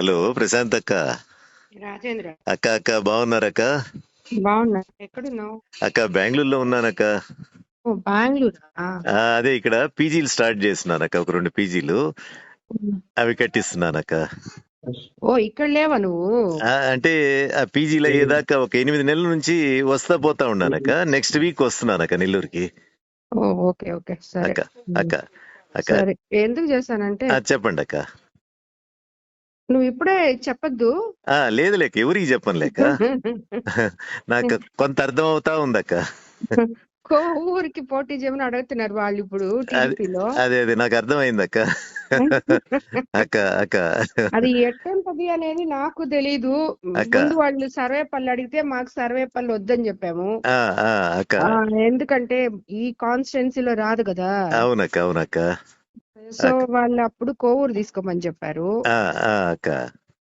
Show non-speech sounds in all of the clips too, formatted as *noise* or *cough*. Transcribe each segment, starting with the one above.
Hello Prashanth అక్క. రాజేంద్ర. అక్క అక్క బాగున్నారక్క బాగున్నా. ఎక్కడున్నావు? అక్క బెంగళూరులో ఉన్నానక్క బెంగళూరు? అదే ఇక్కడ పీజీలు స్టార్ట్ చేస్తున్నానక్క ఒక రెండు పీజీలు. అవి కట్టిస్తున్నానక్క ఓ ఇక్కడ లేవా నువ్వు? ఆ, అంటే ఆ పీజీలు అయ్యేదాకా ఒక ఎనిమిది నెలల నుంచి వస్తా పోతా ఉన్నానక్క నెక్స్ట్ వీక్ వస్తున్నానక్క నెల్లూరుకి. ఓకే ఓకే సరే. అక్క అక్క అక్క. ఎందుకు చేశానంటే చెప్పండి అక్క. నువ్వు ఇప్పుడే చెప్పొద్దు. ఆ, లేదు లేక ఎవరికి చెప్పను లేక? *laughs* నాకు కొంత అర్థం అవుతా ఉందక్క ఊరికి పోటీ చేయమని అడుగుతున్నారు వాళ్ళు ఇప్పుడు అదే అదే నాకు అర్థమైంది అక్క అక్క. అక్క అది ఎట్టుంటది అనేది నాకు తెలీదు. ముందు వాళ్ళు సర్వేపల్లి అడిగితే మాకు సర్వేపల్లి వద్దని చెప్పాము. ఎందుకంటే ఈ కాన్స్టిట్యున్సీలో రాదు కదా. అవునక్క అవునక్క. సో వాళ్ళు అప్పుడు కోవూరు తీసుకోమని చెప్పారు.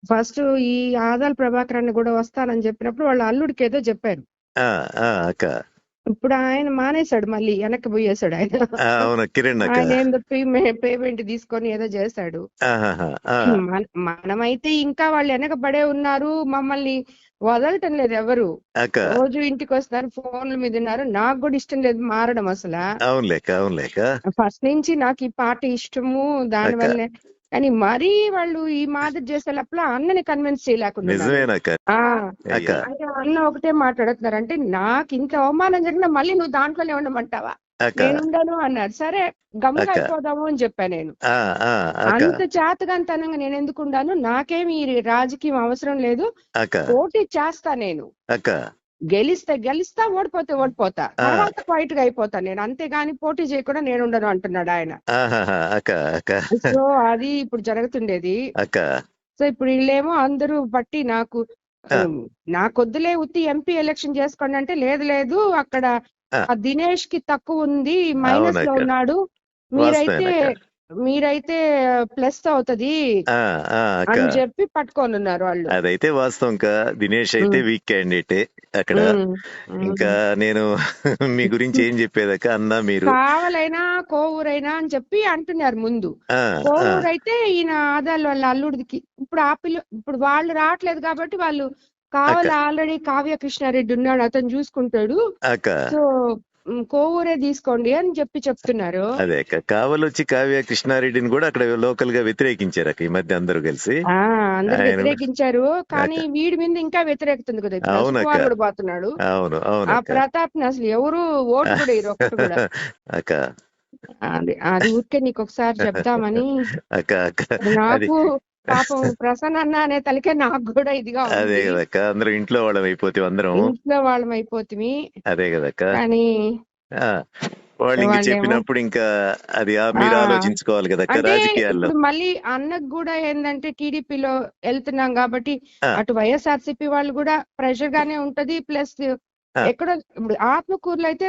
ఫస్ట్ ఈ ఆదాల్ ప్రభాకర్ అన్న కూడా వస్తానని చెప్పినప్పుడు వాళ్ళ అల్లుడికి ఏదో చెప్పారు. ఇప్పుడు ఆయన మానేశాడు మళ్ళీ వెనక్కి పోయేశాడు ఆయన. ఆయన పేమెంట్ తీసుకొని ఏదో చేశాడు. మనమైతే ఇంకా వాళ్ళు వెనకబడే ఉన్నారు మమ్మల్ని వదలటం లేదు ఎవరు. రోజు ఇంటికి వస్తారు ఫోన్ల మీద ఉన్నారు. నాకు కూడా ఇష్టం లేదు మారడం అసలు. అవును లేక అవును లేక. ఫస్ట్ నుంచి నాకు ఈ పాట ఇష్టము దాని. వల్లే. కానీ మరీ వాళ్ళు ఈ మాదిరి చేసేటప్పుడు అన్నని కన్విన్స్ చేయలేకుండా అన్న ఒకటే మాట్లాడుతున్నారు. అంటే నాకు ఇంత అవమానం జరిగినా మళ్ళీ నువ్వు దాంట్లోనే ఉండమంటావా? అక్క. నేను ఉండను అన్నారు. సరే అక్క. అయిపోదాము అని చెప్పా నేను. అంత చేతగాంతనంగా నేను ఎందుకు ఉండాను నాకేమి ఈ రాజకీయం అవసరం లేదు. పోటీ చేస్తా నేను. గెలిస్తే గెలిస్తా ఓడిపోతే ఓడిపోతా. తర్వాత క్వైట్గా అయిపోతా నేను. అంతేగాని పోటీ చేయకుండా నేను ఉండను అంటున్నాడు ఆయన. సో అది ఇప్పుడు జరుగుతుండేది. సో ఇప్పుడు వీళ్ళేమో అందరూ బట్టి నాకు నాకొద్దులే ఉత్తి ఎంపీ ఎలక్షన్ చేసుకోండి అంటే లేదు లేదు. అక్కడ దినేష్కి తక్కువ ఉంది మైనస్లో. ఉన్నాడు. మీరైతే. మీరైతే ప్లస్ అవుతది ఆ, ఆ, అని చెప్పి పట్టుకొని ఉన్నారు వాళ్ళు. అదైతే వాస్తవం కా దినేష్ అయితే. వీక్ క్యాండిడేటే అక్కడ. ఇంకా నేను *laughs* మీ గురించి ఏం చెప్పేదక్క అన్నా మీరు. కావాలైనా కోవూరైనా అని చెప్పి అంటున్నారు ముందు. ఆ, ఆ, కోవూరు అయితే ఈయన ఆదాలు వాళ్ళ అల్లుడికి. ఇప్పుడు ఆ పిల్ల ఇప్పుడు వాళ్ళు రావట్లేదు కాబట్టి వాళ్ళు కావాలి? ఆల్రెడీ కావ్య కృష్ణారెడ్డి ఉన్నాడు అతను చూసుకుంటాడు. సో కోవూరే తీసుకోండి అని చెప్పి చెప్తున్నారు. అదే అక్క కావలొచ్చి కావ్య కృష్ణారెడ్డిని కూడా అక్కడ లోకల్గా వ్యతిరేకించారు ఈ మధ్య అందరూ కలిసి. అందరు వ్యతిరేకించారు. కానీ వీడి మీద ఇంకా వ్యతిరేకుతుంది కదా కూడా పోతున్నాడు. అవును అవును ఆ ప్రతాప్ అసలు ఎవరు ఓటు కూడా *laughs* అక్క. అది అది ఊరికే నీకు ఒకసారి *laughs* అది నాకు పాపం *laughs* ప్రసన్న అన్న అనే తలకే నాకు కూడా ఇదిగా అదే కదక్క అందరూ ఇంట్లో వాళ్ళం అయిపోతే అందరం ఇంట్లో వాళ్ళం అయిపోతుంది అదే కదక్క కానీ వాళ్ళు ఇంక చెప్పినప్పుడు ఇంకా అది మీరు. ఆలోచించుకోవాలి అంటే రాజకీయాల్లో మళ్ళీ అన్నకు కూడా ఏంటంటే టీడీపీలో వెళ్తున్నాం కాబట్టి. అటు వైఎస్ఆర్సీపీ వాళ్ళు కూడా ప్రెషర్ గానే ఉంటది ప్లస్. ఎక్కడో ఇప్పుడు ఆత్మకూరులో అయితే